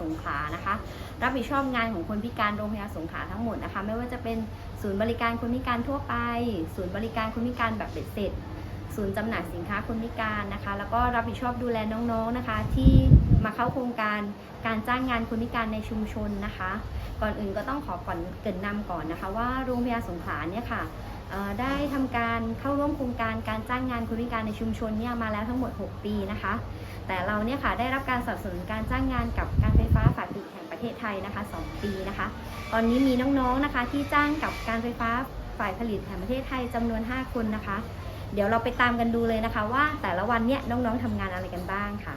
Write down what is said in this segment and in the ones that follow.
สงขลานะคะ รับผิดชอบงานของคนพิการโรงพยาบาลสงขลาทั้งหมดนะคะ ไม่ว่าจะเป็นศูนย์บริการคนพิการทั่วไป ศูนย์บริการคนพิการแบบเบ็ดเสร็จ ศูนย์จำหน่ายสินค้าคนพิการนะคะ แล้วก็รับผิดชอบดูแลน้องๆนะคะ ที่มาเข้าโครงการการจ้างงานคนพิการในชุมชนนะคะ ก่อนอื่นก็ต้องขอก่อนเกินนำก่อนนะคะ ว่าโรงพยาบาลสงขลาเนี่ยค่ะ ได้ทำการเข้าร่วมโครงการการจ้างงานคนพิการในชุมชนเนี่ยมาแล้วทั้งหมด 6 ปีนะคะ แต่เราเนี่ยค่ะได้รับการสนับสนุนการจ้างงานกับการไฟฟ้าฝ่ายผลิตแห่งประเทศไทยนะคะ 2 ปีนะคะ ตอนนี้มีน้องๆนะคะที่จ้างกับการไฟฟ้าฝ่ายผลิตแห่งประเทศไทยจำนวน 5 คนนะคะ เดี๋ยวเราไปตามกันดูเลยนะคะ ว่าแต่ละวันเนี่ยน้องๆทำงานอะไรกันบ้างค่ะ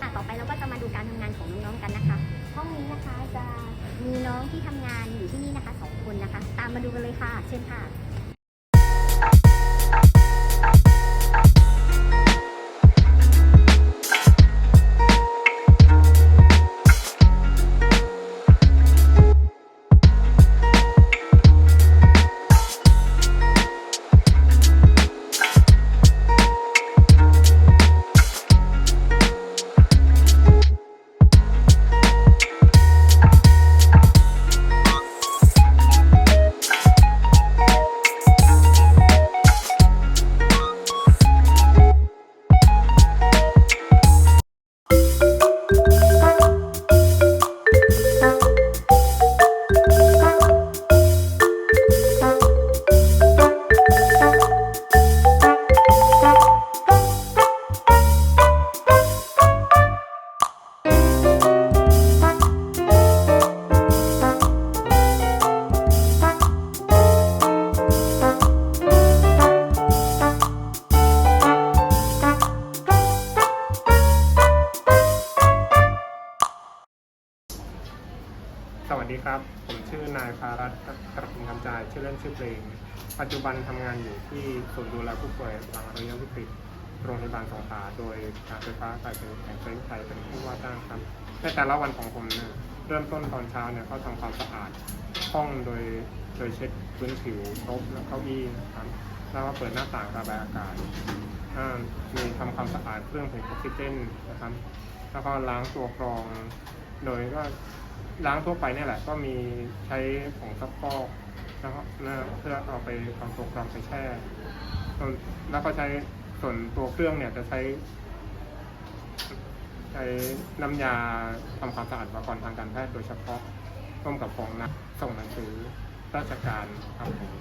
อะ ต่อไปเราก็จะมาดูการทำงานของน้องๆกันนะคะ ห้องนี้นะคะจะ มีน้องที่ทำงานอยู่ที่นี่นะคะสองคนนะคะ ตามมาดูกันเลยค่ะ เช่นค่ะ ครับ ผมชื่อนายภารัตน์กระพินคำจายชื่อเล่นชื่อเพลง ปัจจุบันทำงานอยู่ที่ศูนย์ดูแลผู้ป่วยหลังระยะวิกฤตโรงพยาบาลสงขลาโดยการไฟฟ้าฝ่ายผลิตแห่งประเทศไทยเป็นผู้ว่าจ้างครับในแต่ละวันของผมเนี่ยเริ่มต้นตอนเช้าเนี่ยก็ทำความสะอาดห้องโดยโดยเช็ดพื้นผิวโต๊ะและเก้าอี้นะครับแล้วก็เปิดหน้าต่างระบายอากาศมีทำความสะอาดเครื่องผลิตออกซิเจนนะครับแล้วก็ล้างตัวกรอง โดยก็ ล้างทั่วไปเนี่ยแหละ ก็มีใช้ผงซักฟอกนะครับเพื่อเอาไปทำตัวกรองไปแช่แล้วก็ใช้ส่วนตัวเครื่องเนี่ยจะใช้ ใช้น้ำยาทำความสะอาดอุปกรณ์ทางการแพทย์โดยเฉพาะร่วมกับฟองน้ำส่งหนังสือราชการครับผม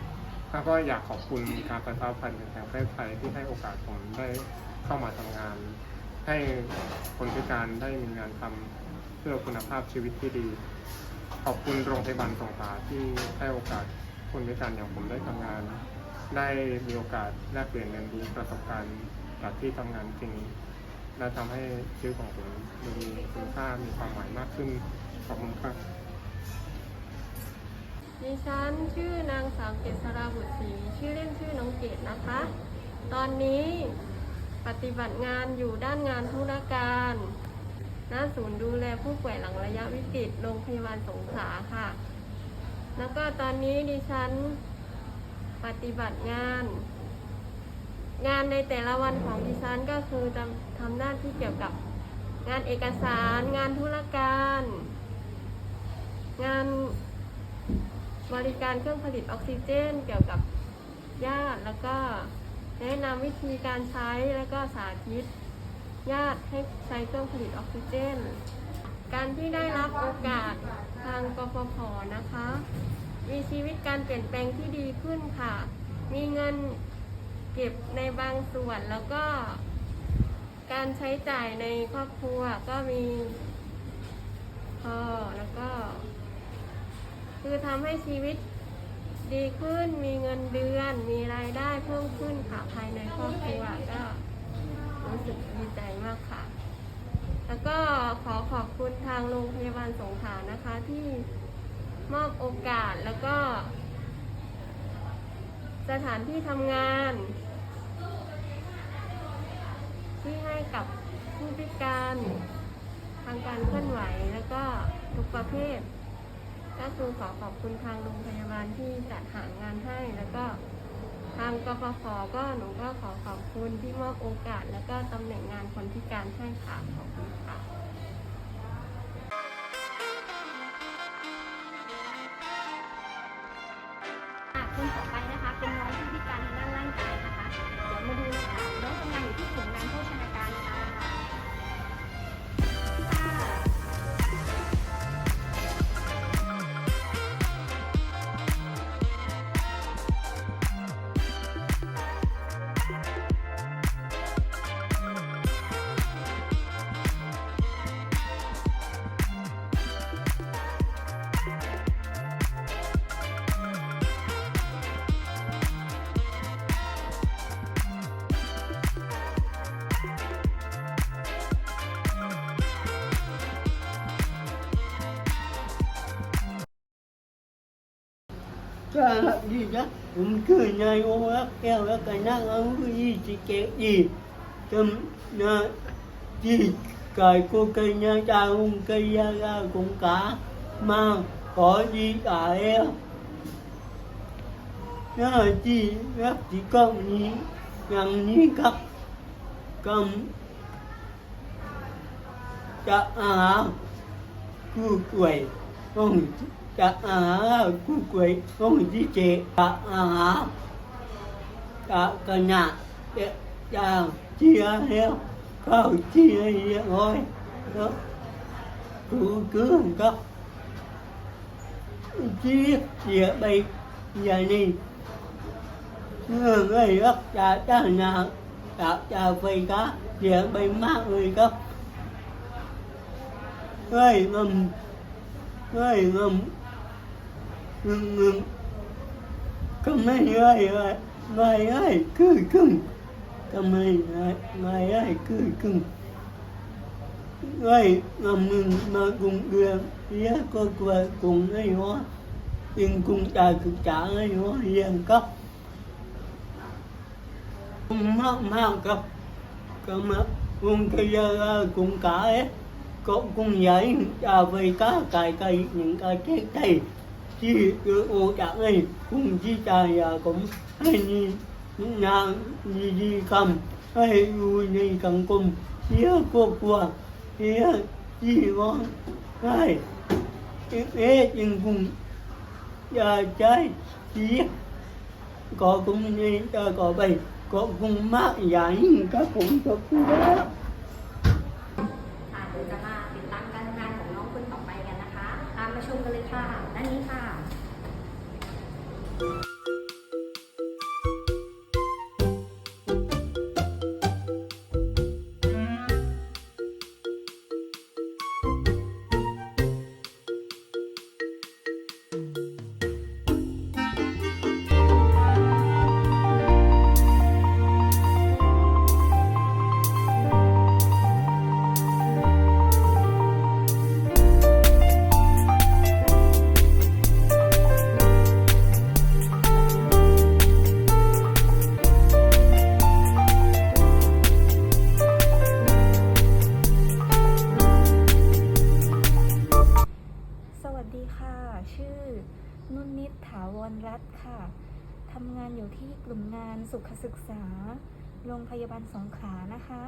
แล้วก็อยากขอบคุณการไฟฟ้าฝ่ายแห่งประเทศไทยที่ให้โอกาสผมได้เข้ามาทำงาน ให้คนพิการได้มีงานทำ พื่อคุณภาพชีวิตที่ดี ขอบคุณโรงพยาบาลสงขลาที่ให้โอกาสคนพิการอย่างผมได้ทำงาน ได้มีโอกาสแลกเปลี่ยนเรียนรู้ประสบการณ์จากที่ทำงานจริงและทำให้ชีวิตของผมมีคุณค่ามีความหมายมากขึ้นขอบคุณครับดิฉันชื่อนางสาวเกษราบุตรศรีชื่อเล่นชื่อน้องเกดนะคะ ตอนนี้ปฏิบัติงานอยู่ด้านงานธุรการ ณศูนย์ดูแลผู้ป่วยหลังระยะวิกฤตโรงพยาบาลสงขลาค่ะ แล้วก็ตอนนี้ดิฉันปฏิบัติงาน งานในแต่ละวันของดิฉันก็คือจะทำหน้าที่เกี่ยวกับงานเอกสารงานธุรการ งานบริการเครื่องผลิตออกซิเจน เกี่ยวกับญาติแล้วก็แนะนำวิธีการใช้แล้วก็สาธิต ญาติให้ใช้เครื่องผลิตออกซิเจน การที่ได้รับโอกาสทางกฟผนะคะ มีชีวิตการเปลี่ยนแปลงที่ดีขึ้นค่ะ มีเงินเก็บในบางส่วนแล้วก็ การใช้จ่ายในครอบครัวก็มีพอแล้วก็ คือทำให้ชีวิตดีขึ้น มีเงินเดือน มีรายได้เพิ่มขึ้นค่ะภายในครอบครัวก็ รู้สึกดีใจมากค่ะ แล้วก็ขอขอบคุณทางโรงพยาบาลสงขลานะคะที่มอบโอกาสแล้วก็ สถานที่ทำงาน ที่ให้กับผู้พิการทางการเคลื่อนไหวแล้วก็ทุกประเภท ก็คือขอขอบคุณทางโรงพยาบาลที่จัดหางานให้แล้วก็ ทางกฟผก็หนูก็ขอขอบคุณที่มอบโอกาส และก็ตำแหน่งงานคนพิการให้ค่ะขอบคุณค่ะ Cả đi đó cũng cười này ô ác keo ác cái nát ống cái gì chỉ kéo gì? Cầm na gì? Cái cô cây nha cha cũng cây ra ra cũng cả mà có gì cả em? Nó chỉ rất chỉ công nhí rằng nhí cấp cầm chả à cu cười không tạ á cuối cuối không gì chế tạ á tạ cần nhà. Tạ chia heo cầu chia heo thôi. Dạ, đó cứ cứ đó chia chia bay giờ đi người dạ, dạ, người đó tạ nhà. Tạ tạ phơi cá chia bay mát người đó người ngầm người ngầm ngầm ngầm cầm mấy người ơi mày ơi cứ cưng. Cầm mấy người mày ơi cứ cưng. Người ngầm ngầm mà cùng đưa, giá có qua cùng ấy hóa yên cùng trả cực trả ấy hóa yên cấp. Cùng mắc mắc cấp. Cầm cùng cái giờ cùng cả ấy Cậu cũng vậy à về cá cài cây những cái chết cây. ที่เกิโอกาสให้คุ้มที่จายาผมให้มีนานมีดีคำให้อยู่ในสังคมเที่ยกลัวกลัวเที่ยที่ร้องให้เอ๊ะยังคุงอยากใจเสียก็คุณนี้ต่อไปก็คุณมากอย่างครับผมขอบคุณครั ค่ะด้านนี้ค่ะ สุขศึกษา โรงพยาบาลสงขลานะคะ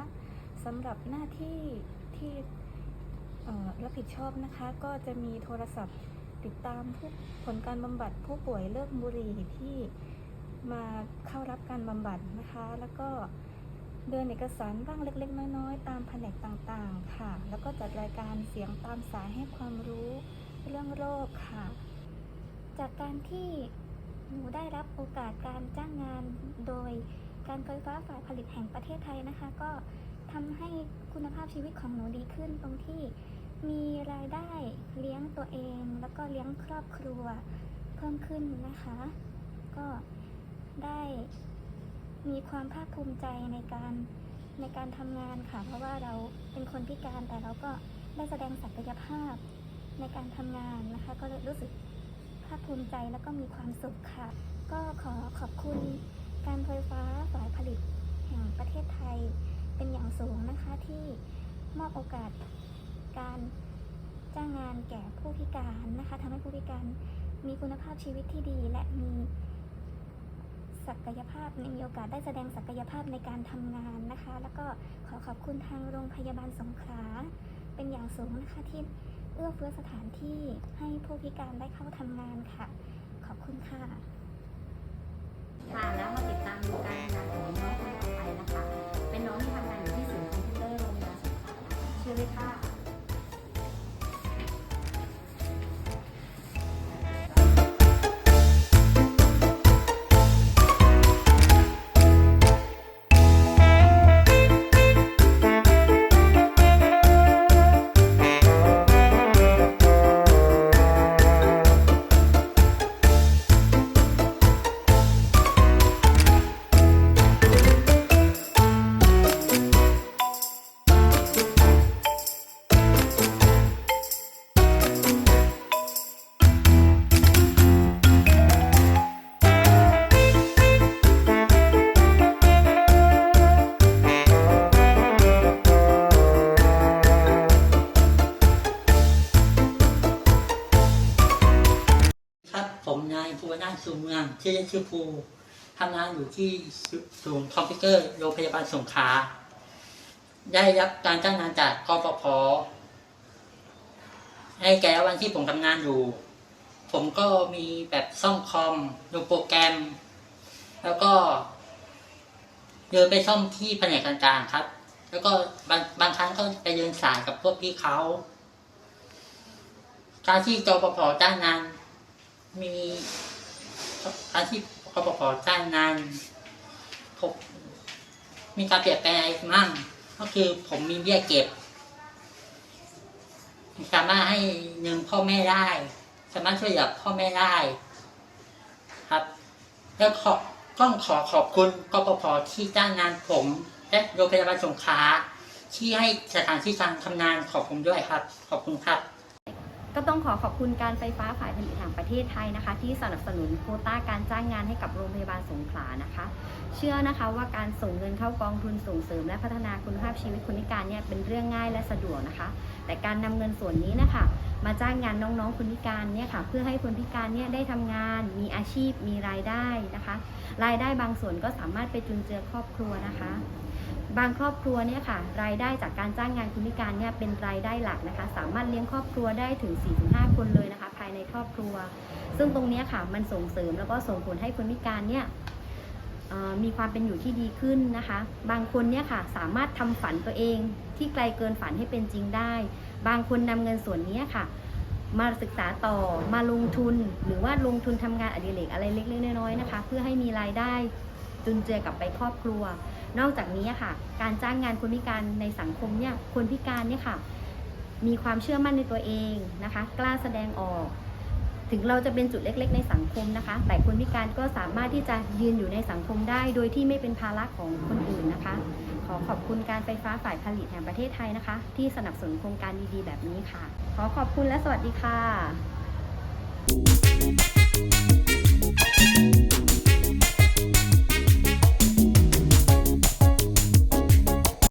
สำหรับหน้าที่ที่รับผิดชอบนะคะ ก็จะมีโทรศัพท์ติดตามผู้ผลการบำบัดผู้ป่วยเลิกบุหรี่ที่มาเข้ารับการบำบัดนะคะ แล้วก็เดินเอกสารบ้างเล็ก ๆ น้อยๆตามแผนกต่างๆ ค่ะ แล้วก็จัดรายการเสียงตามสายให้ความรู้เรื่องโรคค่ะ จากการที่ หนูได้รับโอกาสการจ้างงานโดยการไฟฟ้าฝ่ายผลิตแห่งประเทศไทยนะคะ ก็ทำให้คุณภาพชีวิตของหนูดีขึ้นตรงที่มีรายได้เลี้ยงตัวเอง แล้วก็เลี้ยงครอบครัวเพิ่มขึ้นนะคะ ก็ได้มีความภาคภูมิใจในการในการทำงานค่ะ เพราะว่าเราเป็นคนพิการแต่เราก็ได้แสดงศักยภาพในการทำงานนะคะ ก็รู้สึก ภาคภูมิใจแล้วก็มีความสุขค่ะ ก็ขอขอบคุณการไฟฟ้าฝ่ายผลิตแห่งประเทศไทยเป็นอย่างสูงนะคะที่มอบโอกาสการจ้างงานแก่ผู้พิการนะคะทำให้ผู้พิการมีคุณภาพชีวิตที่ดี และมีศักยภาพมีโอกาสได้แสดงศักยภาพในการทำงานนะคะ แล้วก็ขอขอบคุณทางโรงพยาบาลสงขลาเป็นอย่างสูงนะคะที่ เอื้อเฟื้อสถานที่ให้ผู้พิการได้เข้าทำงานค่ะ ขอบคุณค่ะ ค่ะ แล้วมาติดตามดูการงานของน้องคนต่อไปนะคะ เป็นน้องที่ทำงานอยู่ที่ศูนย์คอมพิวเตอร์โรงพยาบาลสงขลานะคะชื่อเลยค่ะ ชื่อเล่นชื่อภูทำงานอยู่ที่ศูนย์คอมพิวเตอร์โรงพยาบาลสงขลาได้รับการจ้างงานจากกปพให้แกวันที่ผมทำงานอยู่ ผมก็มีแบบซ่อมคอมดูโปรแกรม แล้วก็เดินไปซ่อมที่แผนกต่างๆครับ แล้วก็บางบางครั้งก็ไปเดินสายกับพวกพี่เขาการที่จปพจ้างงานมี การที่กปพจ้างงานผมมีการเปลี่ยนแปลงอะไรมั่งก็คือผมมีเบี้ยเก็บสามารถให้เงินพ่อแม่ได้ สามารถช่วยเหลือพ่อแม่ได้ ครับ แล้วขอต้องขอขอบคุณกปพที่จ้างงานผม และโรงพยาบาลสงขลาที่ให้สถานที่การทำงานของผมด้วยครับ ขอบคุณครับ ก็ต้องขอขอบคุณการไฟฟ้าฝ่ายผลิตแห่งประเทศไทยนะคะ ที่สนับสนุนโคต้าการจ้างงานให้กับโรงพยาบาลสงขลานะคะ เชื่อนะคะว่าการส่งเงินเข้ากองทุนส่งเสริมและพัฒนาคุณภาพชีวิตคนพิการเนี่ยเป็นเรื่องง่ายและสะดวกนะคะ แต่การนำเงินส่วนนี้นะคะมาจ้างงานน้องๆคนพิการเนี่ยค่ะเพื่อให้คนพิการเนี่ยได้ทำงาน มีอาชีพมีรายได้นะคะ รายได้บางส่วนก็สามารถไปจุนเจือครอบครัวนะคะ บางครอบครัวเนี่ยค่ะรายได้จากการจ้างงานคนพิการเนี่ยเป็นรายได้หลักนะคะ สามารถเลี้ยงครอบครัวได้ถึง 4-5 คนเลยนะคะ ภายในครอบครัว ซึ่งตรงนี้ค่ะมันส่งเสริมแล้วก็ส่งผลให้คนพิการเนี่ยมีความเป็นอยู่ที่ดีขึ้นนะคะ บางคนเนี่ยค่ะสามารถทำฝันตัวเองที่ไกลเกินฝันให้เป็นจริงได้ บางคนนำเงินส่วนนี้ค่ะ มาศึกษาต่อมาลงทุน หรือว่าลงทุนทำงานอดิเรกอะไรเล็กๆน้อยๆนะคะ เพื่อให้มีรายได้จุนเจือกลับไปครอบครัว นอกจากนี้ค่ะ การจ้างงานคนพิการในสังคมเนี่ยคนพิการเนี่ยค่ะ มีความเชื่อมั่นในตัวเองนะคะ กล้าแสดงออก ถึงเราจะเป็นจุดเล็ก ๆ ในสังคมนะคะ แต่คนพิการก็สามารถที่จะยืนอยู่ในสังคมได้ โดยที่ไม่เป็นภาระของคนอื่นนะคะ ขอขอบคุณการไฟฟ้าฝ่ายผลิตแห่งประเทศไทยนะคะ ที่สนับสนุนโครงการดีๆแบบนี้ค่ะ ขอขอบคุณและสวัสดีค่ะ